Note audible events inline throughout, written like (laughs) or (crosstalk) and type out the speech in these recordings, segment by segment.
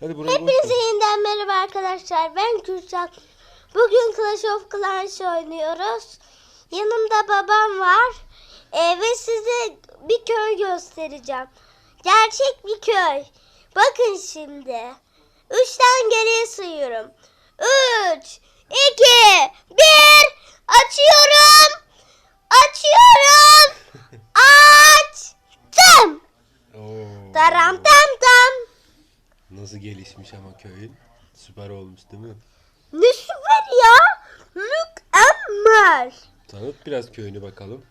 Hadi boş Hepinize ver. yeniden merhaba arkadaşlar. Ben Kürşat. Bugün Clash of Clans oynuyoruz. Yanımda babam var. Ee, ve size bir köy göstereceğim. Gerçek bir köy. Bakın şimdi. Üçten geriye sayıyorum. Üç, iki, bir. Açıyorum. Açıyorum. Nasıl gelişmiş ama köyün. Süper olmuş değil mi? Ne süper ya. Mükemmel. Tanıt biraz köyünü bakalım.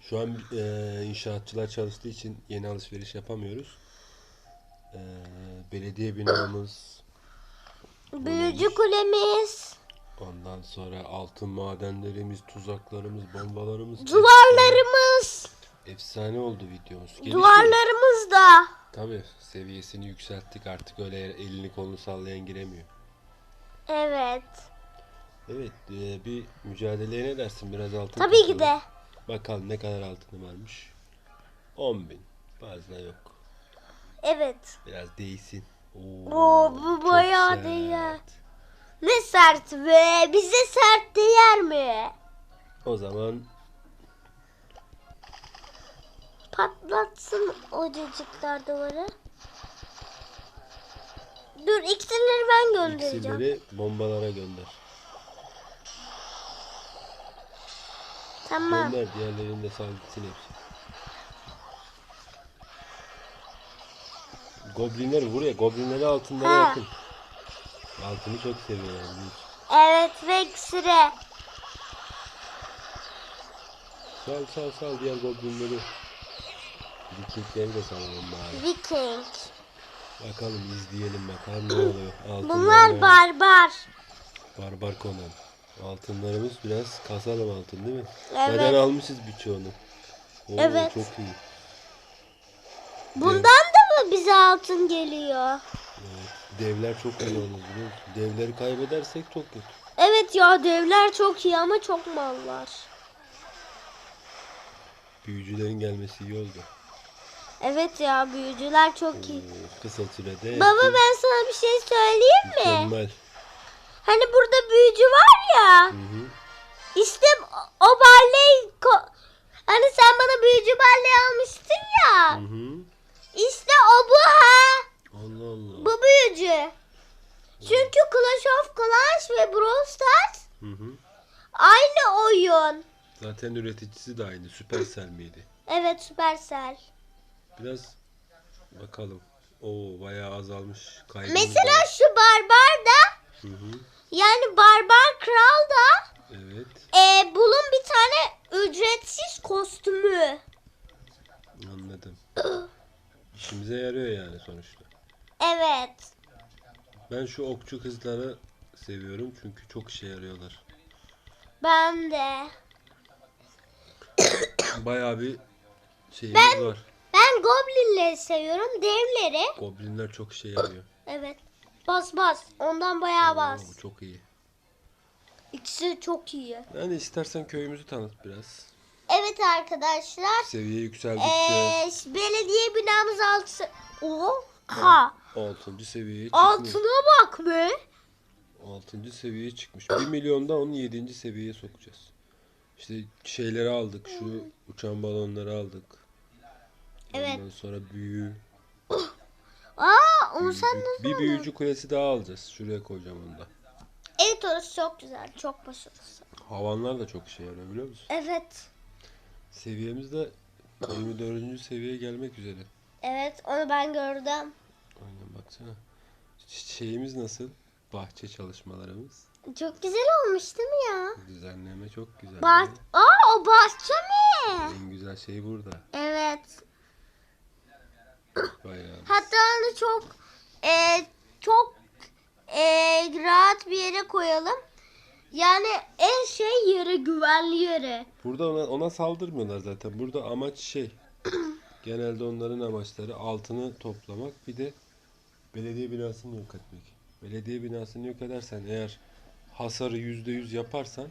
Şu an e, inşaatçılar çalıştığı için yeni alışveriş yapamıyoruz. E, belediye binamız, Büyücü kulemiz, ondan sonra altın madenlerimiz, tuzaklarımız, bombalarımız. duvarlarımız, Efsane, efsane oldu videomuz. Gelişti. duvarlarımız da. Tabii seviyesini yükselttik artık öyle elini kolunu sallayan giremiyor. Evet. Evet e, bir mücadeleye ne dersin biraz altın Tabii ki kasalım. de. Bakalım ne kadar altını varmış. 10 bin. Fazla yok. Evet. Biraz değsin. Oo, bu çok bayağı sert. değer. Ne sert be. Bize sert değer mi? O zaman Patlatsın o cacıklar duvarı. Dur iksirleri ben göndereceğim. iksirleri bombalara gönder. Tamam. Gönder diğerlerini de sal gitsin hepsi. Goblinler vur ya. Goblinleri altınlara Ha. yakın. Altını çok seviyor yani. biliyorsun. Evet ve iksire. Sal sal sal diğer goblinleri. Vikingleri de salalım bari. Viking. Bakalım izleyelim bakalım ne oluyor. Altınlar Bunlar ne? barbar. Barbar Conan. Altınlarımız biraz kasalım altın değil mi? Evet. Neden almışız birçoğunu? Oo, Evet. Çok iyi. Bundan da mı bize altın geliyor? Evet. Devler çok iyi olur biliyor musun? Devleri kaybedersek çok kötü. Evet ya devler çok iyi ama çok mallar. Büyücülerin gelmesi iyi oldu. Evet ya büyücüler çok iyi. Kısa sürede. Baba ben sana bir şey söyleyeyim mi? Mükemmel. Hani burada büyücü var ya. Hı hı. İşte o ko- hani sen bana büyücü balleyi almıştın ya. Hı hı. İşte o bu ha. Allah Allah. Bu büyücü. Çünkü Clash of Clans ve Brawl Stars Hı hı. aynı oyun. Zaten üreticisi de aynı. Supercell miydi? Evet Supercell. Biraz bakalım. Oo bayağı azalmış. Kaybımız Mesela var. şu barbar da Hı hı. yani barbar kral da Evet. e, bulun bir tane ücretsiz kostümü. Anladım. İşimize yarıyor yani sonuçta. Evet. Ben şu okçu kızları seviyorum çünkü çok işe yarıyorlar. Ben de. Bayağı bir şeyimiz var. Goblinleri seviyorum. Devleri. Goblinler çok işe yarıyor. Evet. Bas bas. Ondan bayağı Oo, bas. bu çok iyi. İkisi çok iyi. Yani istersen köyümüzü tanıt biraz. Evet arkadaşlar. Seviye yükseldikçe Ee, belediye binamız altı. Oha. 6. seviyeye çıkmış. Altına bak be. 6. seviyeye çıkmış. 1 milyonda onu 7. seviyeye sokacağız. İşte şeyleri aldık. Şu uçan balonları aldık. Evet. Ondan sonra büyü. (gasps) Aa onu sen büyücü- nasıl bir büyücü kulesi daha alacağız. Şuraya koyacağım onu da. Evet orası çok güzel. Çok başarılı. Havanlar da çok işe yarıyor biliyor musun? Evet. Seviyemiz de 24. seviyeye gelmek üzere. Evet onu ben gördüm. Aynen baksana. Şeyimiz nasıl? Bahçe çalışmalarımız. Çok güzel olmuş değil mi ya? Düzenleme çok güzel. Bah? Aa o bahçe mi? En güzel şey burada. Evet. Bayağı. Hatta onu çok e, çok e, rahat bir yere koyalım. Yani en şey yere güvenli yere. Burada ona, ona saldırmıyorlar zaten. Burada amaç şey. (clears throat) genelde onların amaçları altını toplamak bir de belediye binasını yok etmek. Belediye binasını yok edersen eğer hasarı %100 yaparsan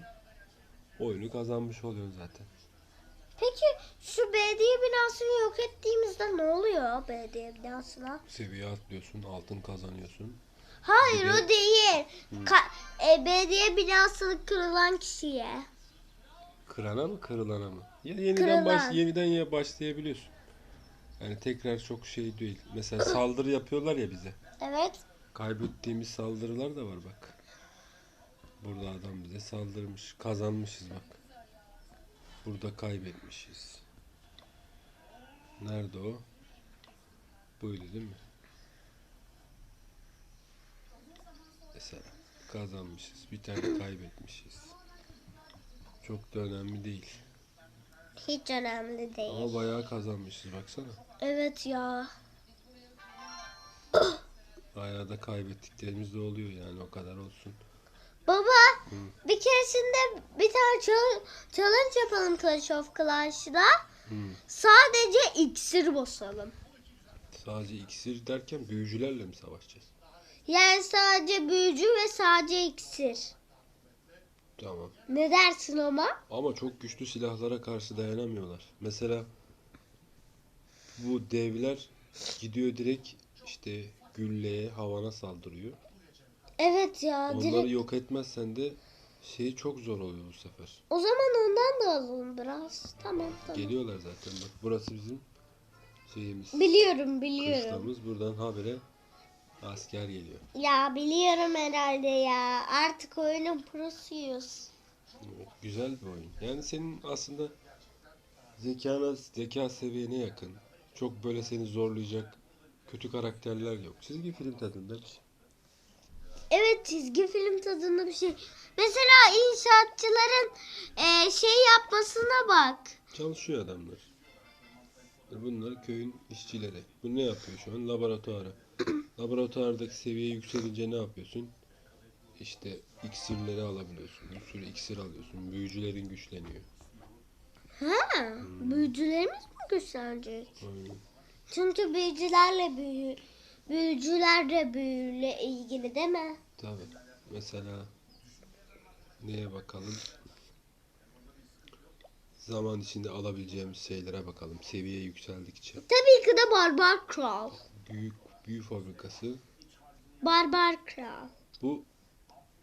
oyunu kazanmış oluyorsun zaten. Peki Şu belediye binasını yok ettiğimizde ne oluyor belediye binasına? Seviye atlıyorsun, altın kazanıyorsun. Hayır de- o değil. Ka- e, belediye binası kırılan kişiye. Kırana mı kırılana mı? Ya yeniden Kırılan. baş yeniden ya başlayabiliyorsun. Yani tekrar çok şey değil. Mesela (clears throat) saldırı yapıyorlar ya bize. Evet. Kaybettiğimiz saldırılar da var bak. Burada adam bize saldırmış. Kazanmışız bak. Burada kaybetmişiz. Nerede o? Buydu değil mi? Mesela kazanmışız. Bir tane kaybetmişiz. Çok da önemli değil. Hiç önemli değil. Ama bayağı kazanmışız baksana. Evet ya. Bayağı da kaybettiklerimiz de oluyor yani o kadar olsun. Baba bir keresinde bir tane chal- challenge yapalım Clash of Clans'da. Hmm. Sadece iksir basalım. Sadece iksir derken büyücülerle mi savaşacağız? Yani sadece büyücü ve sadece iksir. Tamam. Ne dersin ama? Ama çok güçlü silahlara karşı dayanamıyorlar. Mesela bu devler gidiyor direkt işte gülleye, havana saldırıyor. Evet ya. Onları Direkt. yok etmezsen de şey çok zor oluyor bu sefer. O zaman ondan da alalım biraz. Tamam tamam. Geliyorlar zaten bak. Burası bizim şeyimiz. Biliyorum biliyorum. Kışlamız. Buradan habere asker geliyor. Ya biliyorum herhalde ya. Artık oyunun prosuyuz. Evet, Güzel bir oyun. Yani senin aslında zekana, zeka seviyene yakın. Çok böyle seni zorlayacak kötü karakterler yok. Çizgi film tadında bir şey. Evet çizgi film tadında bir şey. Mesela inşaatçıların eee, şey yapmasına bak. Çalışıyor adamlar. Bunlar köyün işçileri. Bu ne yapıyor şu an? Laboratuvarı. (clears throat) Laboratuvardaki seviye yükselince ne yapıyorsun? İşte iksirleri alabiliyorsun. Bir sürü iksir alıyorsun. Büyücülerin güçleniyor. Ha, büyücülerimiz mi güçlenecek? Aynen. Çünkü büyücülerle büyü, büyücülerle büyüyle ilgili değil mi? Tabii. Mesela neye bakalım? Zaman içinde alabileceğimiz şeylere bakalım. Seviye yükseldikçe. Tabii ki de Barbar Kral. Büyük büyü fabrikası. Barbar Kral. Bu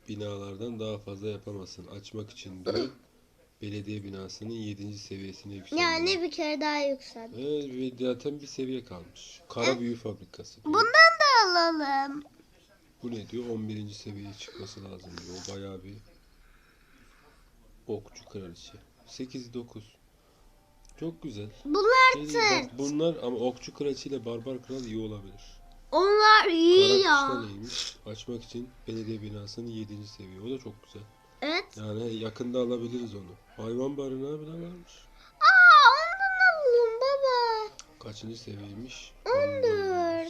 binalardan daha fazla yapamazsın. Açmak için diyor. (clears throat) Belediye binasının 7. seviyesine yükseliyor. Yani bir kere daha yükseldi. Evet, ve zaten bir seviye kalmış. Kara büyü fabrikası. diyor. Bundan da alalım. Bu ne diyor? 11. seviyeye çıkması lazım diyor. O bayağı bir okçu kraliçe. 8-9. Çok güzel. Bunlar tırt. bak bunlar ama okçu kraliçe ile barbar kral iyi olabilir. Onlar iyi Kara ya. neymiş? Açmak için belediye binasının 7. seviye. O da çok güzel. Yani yakında alabiliriz onu. Hayvan barınağı bile varmış. Aa ondan alalım baba. Kaçıncı seviyeymiş? 14. seviye.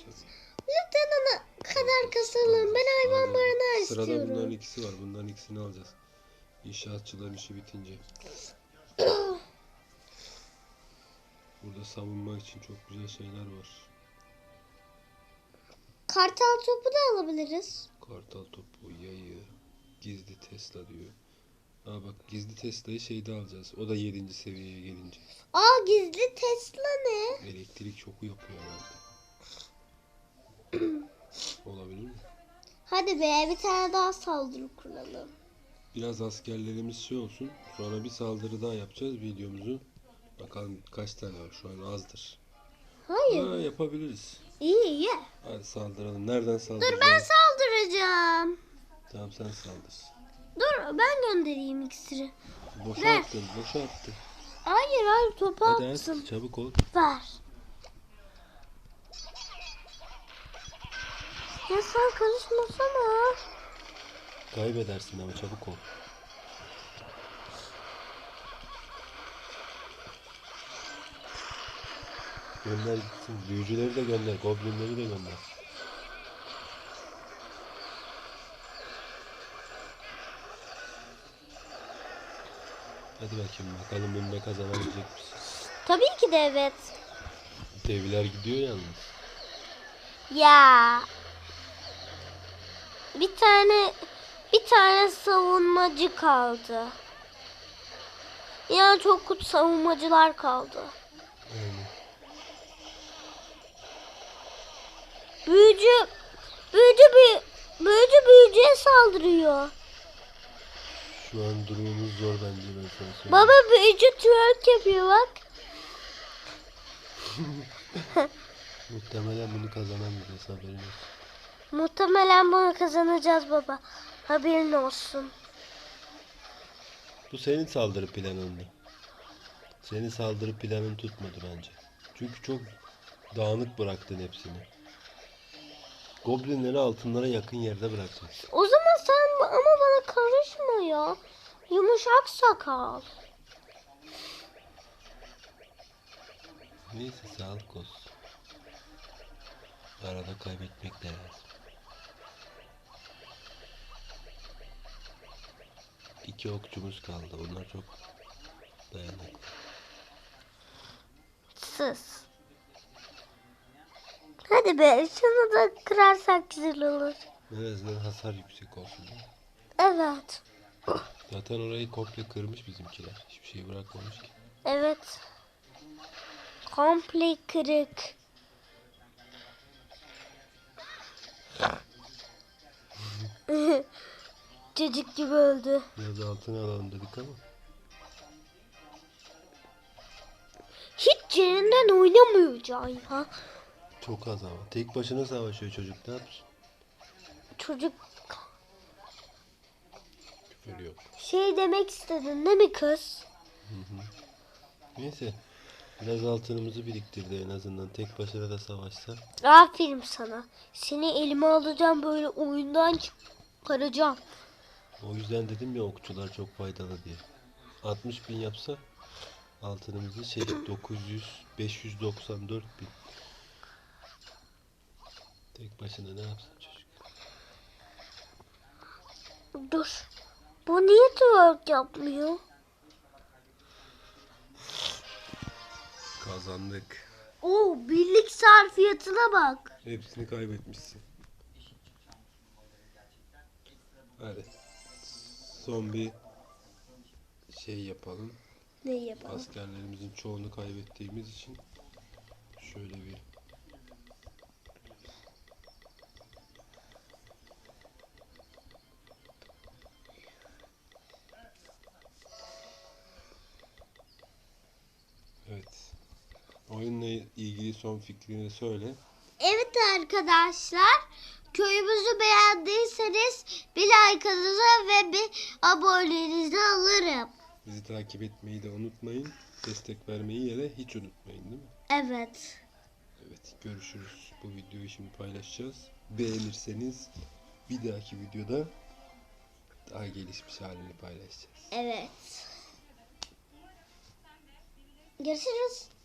Lütfen ona kadar kasalım. Ben hayvan barınağı Sırada bunların istiyorum. ikisi var. Bunların ikisini alacağız. İnşaatçıların işi bitince. (clears throat) Burada savunma için çok güzel şeyler var. Kartal topu da alabiliriz. Kartal topu, yayı, gizli Tesla diyor. Aa bak gizli Tesla'yı şeyde alacağız. O da 7. seviyeye gelince. Aa gizli Tesla ne? Elektrik şoku yapıyor herhalde. (clears throat) Olabilir mi? Hadi be bir tane daha saldırı kuralım. Biraz askerlerimiz şey olsun. Sonra bir saldırı daha yapacağız videomuzu. Bakalım kaç tane var. Şu an azdır. Hayır. Ha, yapabiliriz. İyi iyi. Hadi saldıralım. Nereden saldıracağız? Dur ben saldıracağım. Tamam sen saldır. Dur ben göndereyim iksiri. Boşa Ver. attın. Boşa attın. Hayır hayır topu Hadi atsın. at. Çabuk ol. Ver. Ya sen karışmasana. Kaybedersin ama çabuk ol. Gönder gitsin. Büyücüleri de gönder. Goblinleri de gönder. Hadi bakayım bakalım bunda kazanabilecek misin? Tabii ki de evet. Devler gidiyor yalnız. Ya. Bir tane bir tane savunmacı kaldı. Yani çok kötü savunmacılar kaldı. Aynen. Büyücü büyücü büyü, büyücü büyücüye saldırıyor. Şu an durumumuz zor söyleyeyim. Baba büyücü twerk yapıyor bak. (laughs) Muhtemelen bunu kazanamayacağız haberin olsun. Muhtemelen bunu kazanacağız baba. Haberin olsun. Bu senin saldırı planındı. Senin saldırı planın tutmadı bence. Çünkü çok dağınık bıraktın hepsini. Goblinleri altınlara yakın yerde bırakacaksın. O zaman sen ama bana karışma ya. Yumuşak sakal. Neyse sağlık olsun. Arada kaybetmek de lazım. İki okçumuz kaldı. Onlar çok dayanıklı. Sus. Hadi be şunu da kırarsak güzel olur. En azından hasar yüksek olsun. Evet. Zaten orayı komple kırmış bizimkiler. Hiçbir şey bırakmamış ki. Evet. Komple kırık. (laughs) Çocuk gibi öldü. Biraz altına alalım dedik ama. Hiç yerinden oynamıyor Can ya. Çok az ama. Tek başına savaşıyor çocuk. Ne yapsın? Çocuk Yok. şey demek istedin değil mi kız? Neyse. Biraz altınımızı biriktirdi en azından. Tek başına da savaşsa. Aferin sana. Seni elime alacağım böyle oyundan çıkaracağım. O yüzden dedim ya okçular çok faydalı diye. 60 bin yapsa altınımızı şey (clears throat) 900 594 bin. Tek başına ne yapsın çocuk? Dur. Bu niye twerk yapmıyor? Kazandık. Oo birlik sarfiyatına bak. Hepsini kaybetmişsin. Hadi. Son bir şey yapalım. Ne yapalım? Askerlerimizin çoğunu kaybettiğimiz için şöyle bir Evet. Oyunla ilgili son fikrini söyle. Evet arkadaşlar. Köyümüzü beğendiyseniz bir like'ınızı ve bir abonenizi alırım. Bizi takip etmeyi de unutmayın. Destek vermeyi yine hiç unutmayın değil mi? Evet. Evet görüşürüz. Bu videoyu şimdi paylaşacağız. Beğenirseniz bir dahaki videoda daha gelişmiş halini paylaşacağız. Evet. Görüşürüz.